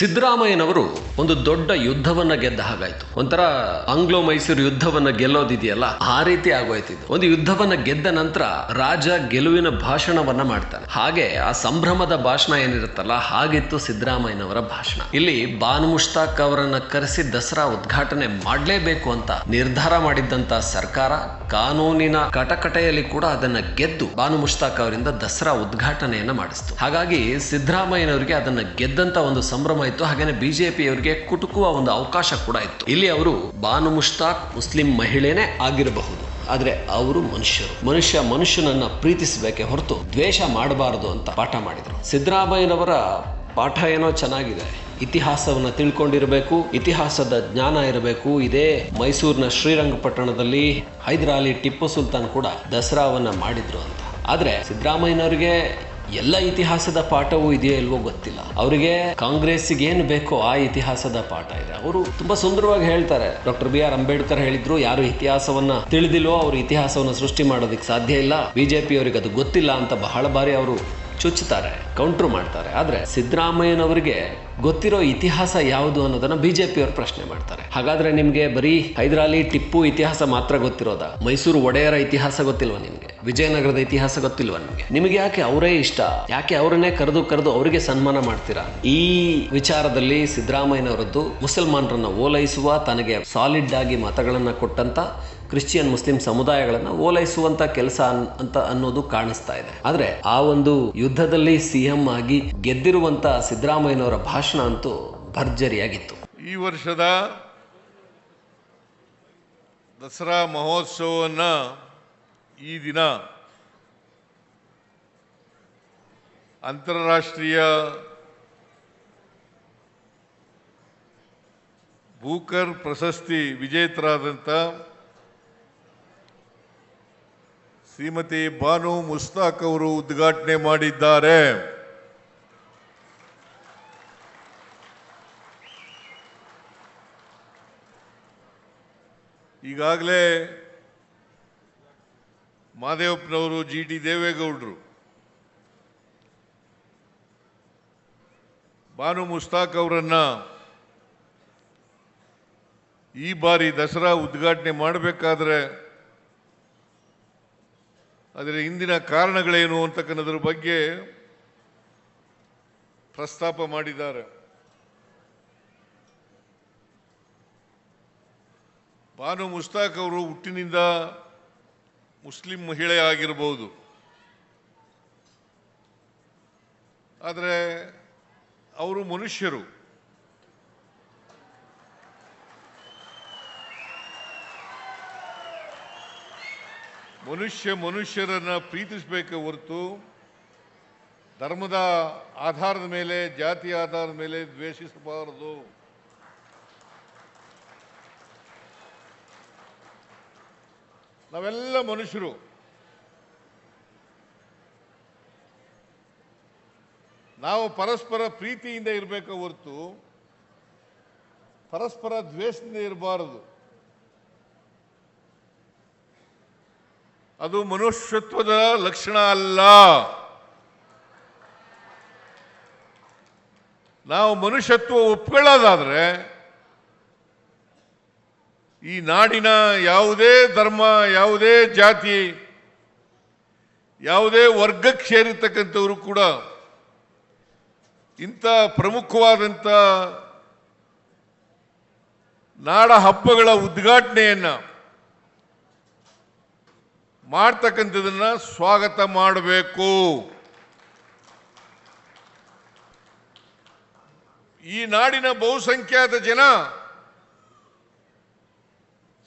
ಸಿದ್ದರಾಮಯ್ಯನವರು ಒಂದು ದೊಡ್ಡ ಯುದ್ಧವನ್ನ ಗೆದ್ದ ಹಾಗಾಯ್ತು. ಒಂಥರ ಆಂಗ್ಲೋ ಮೈಸೂರು ಯುದ್ಧವನ್ನ ಗೆಲ್ಲೋದಿದೆಯಲ್ಲ, ಆ ರೀತಿ ಆಗೋಯ್ತಿದ್ದು ಒಂದು ಯುದ್ಧವನ್ನ ಗೆದ್ದ ನಂತರ ರಾಜ ಗೆಲುವಿನ ಭಾಷಣವನ್ನ ಮಾಡ್ತಾನೆ. ಹಾಗೆ ಆ ಸಂಭ್ರಮದ ಭಾಷಣ ಏನಿರುತ್ತಲ್ಲ, ಹಾಗಿತ್ತು ಸಿದ್ದರಾಮಯ್ಯನವರ ಭಾಷಣ. ಇಲ್ಲಿ ಬಾನು ಮುಷ್ತಾಕ್ ಅವರನ್ನ ಕರೆಸಿ ದಸರಾ ಉದ್ಘಾಟನೆ ಮಾಡಲೇಬೇಕು ಅಂತ ನಿರ್ಧಾರ ಮಾಡಿದ್ದಂತ ಸರ್ಕಾರ, ಕಾನೂನಿನ ಕಟಕಟೆಯಲ್ಲಿ ಕೂಡ ಅದನ್ನ ಗೆದ್ದು ಬಾನು ಮುಷ್ತಾಕ್ ಅವರಿಂದ ದಸರಾ ಉದ್ಘಾಟನೆಯನ್ನ ಮಾಡಿಸ್ತು. ಹಾಗಾಗಿ ಸಿದ್ದರಾಮಯ್ಯನವರಿಗೆ ಅದನ್ನ ಗೆದ್ದಂತ ಒಂದು ಸಂಭ್ರಮ ಇತ್ತು. ಹಾಗೇನೆ ಬಿಜೆಪಿಯವರಿಗೆ ಕುಟುಕುವ ಒಂದು ಅವಕಾಶ ಕೂಡ ಇತ್ತು. ಇಲ್ಲಿ ಅವರು ಬಾನು ಮುಷ್ತಾಕ್ ಮುಸ್ಲಿಂ ಮಹಿಳೆನೇ ಆಗಿರಬಹುದು. ಆದರೆ ಅವರು ಮನುಷ್ಯರು. ಮನುಷ್ಯ ಮನುಷ್ಯನನ್ನ ಪ್ರೀತಿಸಬೇಕೆ ಹೊರತು ದ್ವೇಷ ಮಾಡಬಾರದು ಅಂತ ಪಾಠ ಮಾಡಿದರು. ಸಿದ್ದರಾಮಯ್ಯನವರ ಪಾಠ ಏನೋ ಚೆನ್ನಾಗಿದೆ. ಇತಿಹಾಸವನ್ನ ತಿಳ್ಕೊಂಡಿರಬೇಕು, ಇತಿಹಾಸದ ಜ್ಞಾನ ಇರಬೇಕು. ಇದೇ ಮೈಸೂರಿನ ಶ್ರೀರಂಗಪಟ್ಟಣದಲ್ಲಿ ಹೈದರಾಲಿ ಟಿಪ್ಪು ಸುಲ್ತಾನ್ ಕೂಡ ದಸರಾವನ್ನ ಮಾಡಿದ್ರು ಅಂತ. ಆದರೆ ಸಿದ್ದರಾಮಯ್ಯನವರಿಗೆ ಎಲ್ಲ ಇತಿಹಾಸದ ಪಾಠವೂ ಇದೆಯೋ ಇಲ್ವೋ ಗೊತ್ತಿಲ್ಲ. ಅವರಿಗೆ ಕಾಂಗ್ರೆಸ್ಗೆ ಏನು ಬೇಕೋ ಆ ಇತಿಹಾಸದ ಪಾಠ ಇದೆ. ಅವರು ತುಂಬಾ ಸುಂದರವಾಗಿ ಹೇಳ್ತಾರೆ. ಡಾಕ್ಟರ್ ಬಿ ಆರ್ ಅಂಬೇಡ್ಕರ್ ಹೇಳಿದ್ರು, ಯಾರು ಇತಿಹಾಸವನ್ನ ತಿಳಿದಿಲ್ವೋ ಅವರು ಇತಿಹಾಸವನ್ನ ಸೃಷ್ಟಿ ಮಾಡೋದಕ್ಕೆ ಸಾಧ್ಯ ಇಲ್ಲ. ಬಿಜೆಪಿ ಅವರಿಗೆ ಅದು ಗೊತ್ತಿಲ್ಲ ಅಂತ ಬಹಳ ಬಾರಿ ಅವರು ಚುಚ್ಚುತ್ತಾರೆ ಕೌಂಟ್ರು ಮಾಡ್ತಾರೆ. ಆದ್ರೆ ಸಿದ್ದರಾಮಯ್ಯನವರಿಗೆ ಗೊತ್ತಿರೋ ಇತಿಹಾಸ ಯಾವುದು ಅನ್ನೋದನ್ನ ಬಿಜೆಪಿ ಅವರು ಪ್ರಶ್ನೆ ಮಾಡ್ತಾರೆ. ಹಾಗಾದ್ರೆ ನಿಮ್ಗೆ ಬರೀ ಹೈದರಾಲಿ ಟಿಪ್ಪು ಇತಿಹಾಸ ಮಾತ್ರ ಗೊತ್ತಿರೋದ? ಮೈಸೂರು ಒಡೆಯರ ಇತಿಹಾಸ ಗೊತ್ತಿಲ್ವಾ ನಿಮ್ಗೆ? ವಿಜಯನಗರದ ಇತಿಹಾಸ ಗೊತ್ತಿಲ್ವ ನಿಮಗೆ? ನಿಮಗೆ ಯಾಕೆ ಅವರೇ ಇಷ್ಟ? ಯಾಕೆ ಅವರನ್ನೇ ಕರೆದು ಕರೆದು ಅವರಿಗೆ ಸನ್ಮಾನ ಮಾಡ್ತೀರಾ? ಈ ವಿಚಾರದಲ್ಲಿ ಸಿದ್ದರಾಮಯ್ಯನವರದ್ದು ಮುಸಲ್ಮಾನರನ್ನ ಓಲೈಸುವ ತನಗೆ ಸಾಲಿಡ್ ಆಗಿ ಮತಗಳನ್ನು ಕೊಟ್ಟಂತ ಕ್ರಿಶ್ಚಿಯನ್ ಮುಸ್ಲಿಂ ಸಮುದಾಯಗಳನ್ನು ಓಲೈಸುವಂತ ಕೆಲಸ ಅಂತ ಅನ್ನೋದು ಕಾಣಿಸ್ತಾ ಇದೆ. ಆದ್ರೆ ಆ ಒಂದು ಯುದ್ಧದಲ್ಲಿ ಸಿಎಂ ಆಗಿ ಗೆದ್ದಿರುವಂತ ಸಿದ್ದರಾಮಯ್ಯನವರ ಭಾಷಣ ಅಂತೂ ಭರ್ಜರಿಯಾಗಿತ್ತು. ಈ ವರ್ಷದ ದಸರಾ ಮಹೋತ್ಸವವನ್ನು ಈ ದಿನ ಅಂತಾರಾಷ್ಟ್ರೀಯ ಬೂಕರ್ ಪ್ರಶಸ್ತಿ ವಿಜೇತರಾದಂಥ ಶ್ರೀಮತಿ ಬಾನು ಮುಸ್ತಾಕ್ ಅವರು ಉದ್ಘಾಟನೆ ಮಾಡಿದ್ದಾರೆ. ಈಗಾಗಲೇ ಮಾದೇವಪ್ಪನವರು ಜಿ ಟಿ ದೇವೇಗೌಡರು. ಬಾನು ಮುಸ್ತಾಕ್ ಅವರನ್ನ ಈ ಬಾರಿ ದಸರಾ ಉದ್ಘಾಟನೆ ಮಾಡಬೇಕಾದ್ರೆ ಅದರ ಹಿಂದಿನ ಕಾರಣಗಳೇನು ಅಂತಕ್ಕನ್ನೋದ್ರ ಬಗ್ಗೆ ಪ್ರಸ್ತಾಪ ಮಾಡಿದ್ದಾರೆ. ಬಾನು ಮುಸ್ತಾಕ್ ಅವರು ಹುಟ್ಟಿನಿಂದ ಮುಸ್ಲಿಂ ಮಹಿಳೆ ಆಗಿರ್ಬೋದು. ಆದರೆ ಅವರು ಮನುಷ್ಯರು. ಮನುಷ್ಯ ಮನುಷ್ಯರನ್ನು ಪ್ರೀತಿಸಬೇಕೆ ಹೊರತು ಧರ್ಮದ ಆಧಾರದ ಮೇಲೆ, ಜಾತಿ ಆಧಾರದ ಮೇಲೆ ದ್ವೇಷಿಸಬಾರದು. ನಾವೆಲ್ಲ ಮನುಷ್ಯರು. ನಾವು ಪರಸ್ಪರ ಪ್ರೀತಿಯಿಂದ ಇರಬೇಕು ಹೊರತು, ಪರಸ್ಪರ ದ್ವೇಷದಿಂದ ಇರಬಾರದು. ಅದು ಮನುಷ್ಯತ್ವದ ಲಕ್ಷಣ ಅಲ್ಲ. ನಾವು ಮನುಷ್ಯತ್ವ ಒಪ್ಕೊಳ್ಳೋದಾದ್ರೆ ಈ ನಾಡಿನ ಯಾವುದೇ ಧರ್ಮ, ಯಾವುದೇ ಜಾತಿ, ಯಾವುದೇ ವರ್ಗಕ್ಕೆ ಸೇರಿರ್ತಕ್ಕಂಥವರು ಕೂಡ ಇಂಥ ಪ್ರಮುಖವಾದಂಥ ನಾಡ ಹಬ್ಬಗಳ ಉದ್ಘಾಟನೆಯನ್ನ ಮಾಡ್ತಕ್ಕಂಥದನ್ನ ಸ್ವಾಗತ ಮಾಡಬೇಕು. ಈ ನಾಡಿನ ಬಹುಸಂಖ್ಯಾತ ಜನ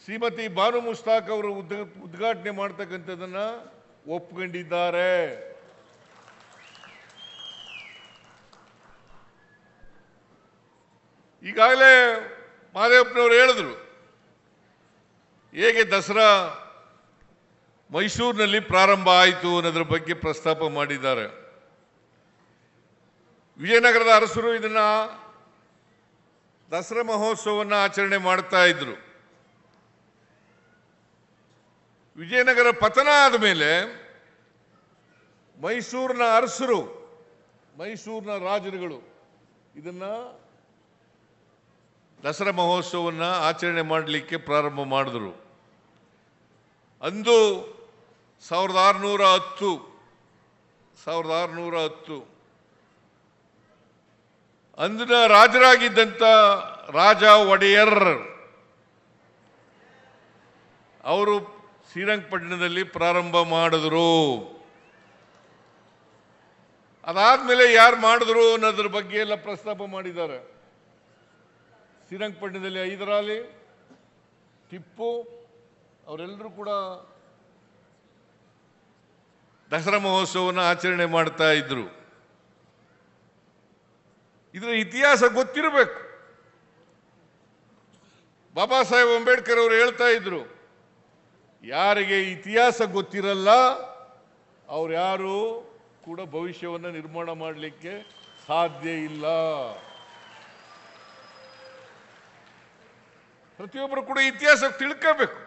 ಶ್ರೀಮತಿ ಬಾನು ಮುಸ್ತಾಕ್ ಅವರು ಉದ್ಘ, ಉದ್ಘಾಟನೆ ಮಾಡ್ತಕ್ಕಂಥದ್ದನ್ನ ಒಪ್ಕೊಂಡಿದ್ದಾರೆ. ಈಗಾಗಲೇ ಮಾದೇವಪ್ಪನವರು ಹೇಳಿದ್ರು, ಹೇಗೆ ದಸರಾ ಮೈಸೂರಿನಲ್ಲಿ ಪ್ರಾರಂಭ ಆಯಿತು ಅನ್ನೋದ್ರ ಬಗ್ಗೆ ಪ್ರಸ್ತಾಪ ಮಾಡಿದ್ದಾರೆ. ವಿಜಯನಗರದ ಅರಸರು ಇದನ್ನ ದಸರಾ ಮಹೋತ್ಸವವನ್ನು ಆಚರಣೆ ಮಾಡ್ತಾ ಇದ್ರು. ವಿಜಯನಗರ ಪತನ ಆದ ಮೇಲೆ ಮೈಸೂರಿನ ಅರಸರು, ಮೈಸೂರಿನ ರಾಜರುಗಳು ಇದನ್ನ ದಸರಾ ಮಹೋತ್ಸವವನ್ನು ಆಚರಣೆ ಮಾಡಲಿಕ್ಕೆ ಪ್ರಾರಂಭ ಮಾಡಿದ್ರು. ಅಂದು ಸಾವಿರದ ಆರುನೂರ ಹತ್ತು, ಸಾವಿರದ ಆರುನೂರ ಹತ್ತು, ಅಂದಿನ ರಾಜರಾಗಿದ್ದಂಥ ರಾಜ ಒಡೆಯರ್, ಅವರು ಶ್ರೀರಂಗಪಟ್ಟಣದಲ್ಲಿ ಪ್ರಾರಂಭ ಮಾಡಿದ್ರು. ಅದಾದ್ಮೇಲೆ ಯಾರು ಮಾಡಿದ್ರು ಅನ್ನೋದ್ರ ಬಗ್ಗೆ ಎಲ್ಲ ಪ್ರಸ್ತಾಪ ಮಾಡಿದ್ದಾರೆ. ಶ್ರೀರಂಗಪಟ್ಟಣದಲ್ಲಿ ಹೈದರಾಲಿ ಟಿಪ್ಪು, ಅವರೆಲ್ಲರೂ ಕೂಡ ದಸರಾ ಮಹೋತ್ಸವವನ್ನು ಆಚರಣೆ ಮಾಡ್ತಾ ಇದ್ರು. ಇದರ ಇತಿಹಾಸ ಗೊತ್ತಿರಬೇಕು. ಬಾಬಾ ಸಾಹೇಬ್ ಅಂಬೇಡ್ಕರ್ ಅವರು ಹೇಳ್ತಾ ಇದ್ರು ಯಾರಿಗೆ ಇತಿಹಾಸ ಗೊತ್ತಿರಲ್ಲ ಯಾರು ಕೂಡ ಭವಿಷ್ಯವನ್ನು ನಿರ್ಮಾಣ ಮಾಡಲಿಕ್ಕೆ ಸಾಧ್ಯ ಇಲ್ಲ. ಪ್ರತಿಯೊಬ್ಬರು ಕೂಡ ಇತಿಹಾಸ ತಿಳ್ಕೋಬೇಕು.